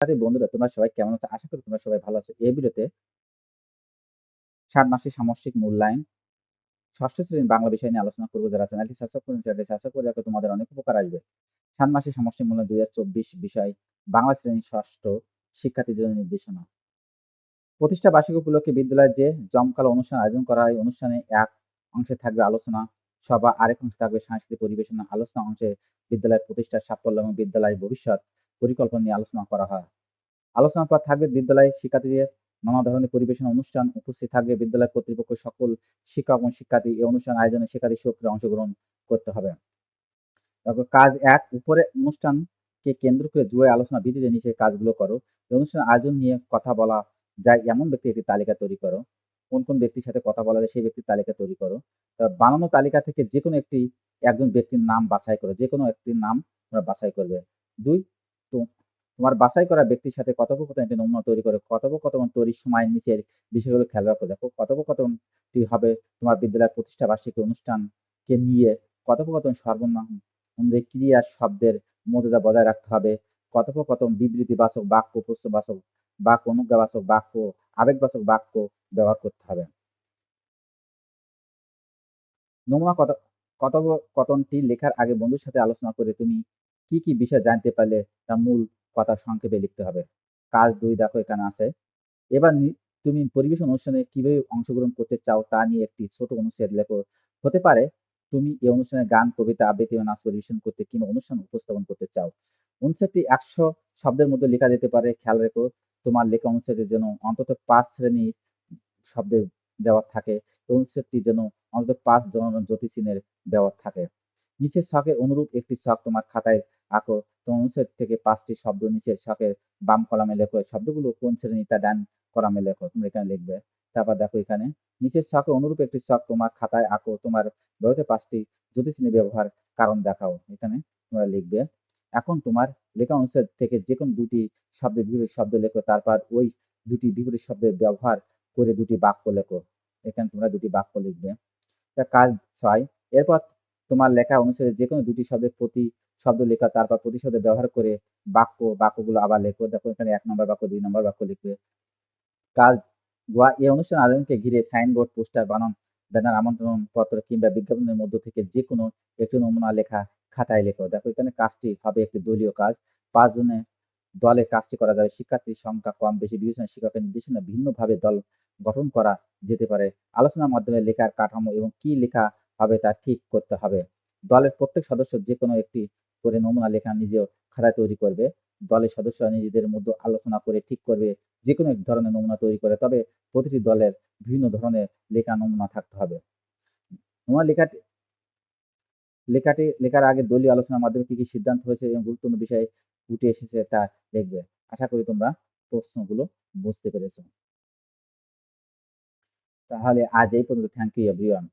সাথে বন্ধুরা, তোমরা সবাই কেমন আছো? আশা করি তোমরা সবাই ভালো আছো। এই ভিডিওতে সাত মাসের সামষ্টিক মূল্যায়ন, ষষ্ঠ শ্রেণির বাংলা বিষয় নিয়ে আলোচনা করব। যারা চ্যানেলটি সাবস্ক্রাইব করেন, চ্যানেলটি সাবস্ক্রাইব করে রাখো। তোমাদের অনেক উপকার আসবে। সাত মাসের সামষ্টিক মূল্যায়ন দুই হাজার চব্বিশ বিষয়, বাংলা শ্রেণি ষষ্ঠ শিক্ষার্থীদের জন্য নির্দেশনা। প্রতিষ্ঠা বার্ষিক উপলক্ষে বিদ্যালয়ে যে জমকালো অনুষ্ঠান আয়োজন করা হয়, অনুষ্ঠানে এক অংশে থাকবে আলোচনা সভা, আরেক অংশে থাকবে সাংস্কৃতিক পরিবেশনা। আলোচনা অংশে বিদ্যালয় প্রতিষ্ঠার সাফল্য এবং বিদ্যালয়ের ভবিষ্যৎ পরিকল্পনা নিয়ে আলোচনা করা হয়। আলোচনার পর থাকবে বিদ্যালয় শিক্ষার্থীদের নানা ধরনের পরিবেশনা অনুষ্ঠান উপস্থিত থাকবে বিদ্যালয় কর্তৃপক্ষ, সকল শিক্ষক এবং শিক্ষার্থী এই অনুষ্ঠান আয়োজনে শিক্ষার্থী সক্রিয় অংশগ্রহণ করতে হবে। তারপর কাজ এক উপরে অনুষ্ঠানকে কেন্দ্র করে জুড়ে আলোচনা বিধিতে নিচে কাজগুলো করো। অনুষ্ঠান আয়োজন নিয়ে কথা বলা যায়, এমন ব্যক্তি একটি তালিকা তৈরি করো। কোন কোন ব্যক্তির সাথে কথা বলা যায় সেই ব্যক্তির তালিকা তৈরি করো। বানানো তালিকা থেকে যে কোনো একটি, একজন ব্যক্তির নাম বাছাই করো যে কোনো একটির নাম তোমরা বাছাই করবে। দুই তোমার বাছাই করা ব্যক্তির সাথে কথোপকথন একটি নমুনা তৈরি করে, কথোপকথন তৈরির সময় নিচের বিষয়গুলো খেয়াল রাখো। দেখো, কথোপকথনটি হবে তোমার বিদ্যালয়ের প্রতিষ্ঠা বার্ষিকী অনুষ্ঠানকে নিয়ে কথোপকথন সর্বনাম। অনুযায়ী ক্রিয়া শব্দের মর্যাদা বজায় রাখতে হবে। কথোপকথন বিবৃতিবাচক বাক্য, প্রশ্নবাচক বাক্য, অনুজ্ঞাবাচক বাক্য, আবেগবাচক বাক্য ব্যবহার করতে হবে। নমুনা কথোপকথনটি লেখার আগে বন্ধুর সাথে আলোচনা করে তুমি কি কি বিষয় জানতে পারলে তা মূল কথা সংক্ষেপে লিখতে হবে। কাজ দুই দেখো এখানে আছে। এবার তুমি পরিবেশন অনুষ্ঠানে কীভাবে অংশগ্রহণ করতে চাও তা নিয়ে একটি ছোট অনুচ্ছেদ লেখো। হতে পারে তুমি এই অনুষ্ঠানে গান, কবিতা, আবৃত্তি বা নাচ পরিবেশন করতে কিংবা অনুষ্ঠান উপস্থাপন করতে চাও। অনুচ্ছেদটি একশো শব্দের মধ্যে লেখা যেতে পারে, খেয়াল রেখো। তোমার লেখা অনুচ্ছেদের জন্য অন্তত পাঁচ শ্রেণি শব্দের দেওয়া থাকে। অনুচ্ছেদটি যেন অন্তত পাঁচ জন জ্যোতিষিনের দেওয়া থাকে। নিচের ছকের অনুরূপ একটি ছক তোমার খাতায় আঁকো তোমার অনুচ্ছেদ থেকে পাঁচটি শব্দ নিচের ছকের বাম কলামে লেখো। শব্দগুলো কোন শ্রেণি তা ডান কলামে লেখো তুমি এখানে লিখবে। তারপর দেখো এখানে, নিচের ছকে অনুরূপ একটি ছক তোমার খাতায় আঁকো, তোমার ব্যবহৃত পাঁচটি জ্যোতিষিনী ব্যবহার কারণ দেখাও। এখানে তোমরা লিখবে, এখন তোমার লেখা অনুচ্ছেদ থেকে যে কোনো দুটি শব্দের বিপরীত শব্দ লেখো, তারপর ওই দুটি বিপরীত শব্দের ব্যবহার করে দুটি বাক্য লেখো। এখানে তোমরা দুটি বাক্য লিখবে। কাজ ছয়, এরপর তোমার লেখা অনুসারে যে কোনো দুটি শব্দের প্রতি শব্দ লেখা, তারপর প্রতিশব্দ ব্যবহার করে বাক্য, বাক্যগুলো আবার লেখো। দেখো, এখানে এক নম্বর বাক্য, দুই নম্বর বাক্য লিখবে। কাজ, গোয়া এই অনুষ্ঠান আয়োজনকে ঘিরে সাইনবোর্ড, পোস্টার বানান, ব্যানার, আমন্ত্রণ পত্র কিংবা বিজ্ঞাপনের মধ্য থেকে যে কোনো একটি নমুনা লেখা খাতায় লেখো। দেখো, এখানে কাজটি হবে একটি দলীয় কাজ। পাঁচ জনে দলে কাজটি করা যাবে। শিক্ষার্থীর সংখ্যা কম, বেশি বিবেচনা শিক্ষকের নির্দেশনা ভিন্নভাবে দল গঠন করা যেতে পারে। আলোচনার মাধ্যমে লেখার কাঠামো এবং কি লেখা হবে তা ঠিক করতে হবে। দলের প্রত্যেক সদস্য যে কোনো একটি করে নমুনা লেখা নিজেও খাতায় তৈরি করবে। দলের সদস্যরা নিজেদের মধ্যে আলোচনা করে ঠিক করবে যে কোনো এক ধরনের নমুনা তৈরি করে। তবে প্রতিটি দলের বিভিন্ন ধরনের লেখা নমুনা থাকতে হবে। নমুনা লেখাটি লেখাটি, লেখার আগে দলীয় আলোচনার মাধ্যমে কি কি সিদ্ধান্ত হয়েছে এবং গুরুত্বপূর্ণ বিষয়ে উঠে এসেছে তা দেখবে। আশা করি তোমরা প্রশ্নগুলো বুঝতে পেরেছ। তাহলে আজ এই পর্যন্ত। Thank you everyone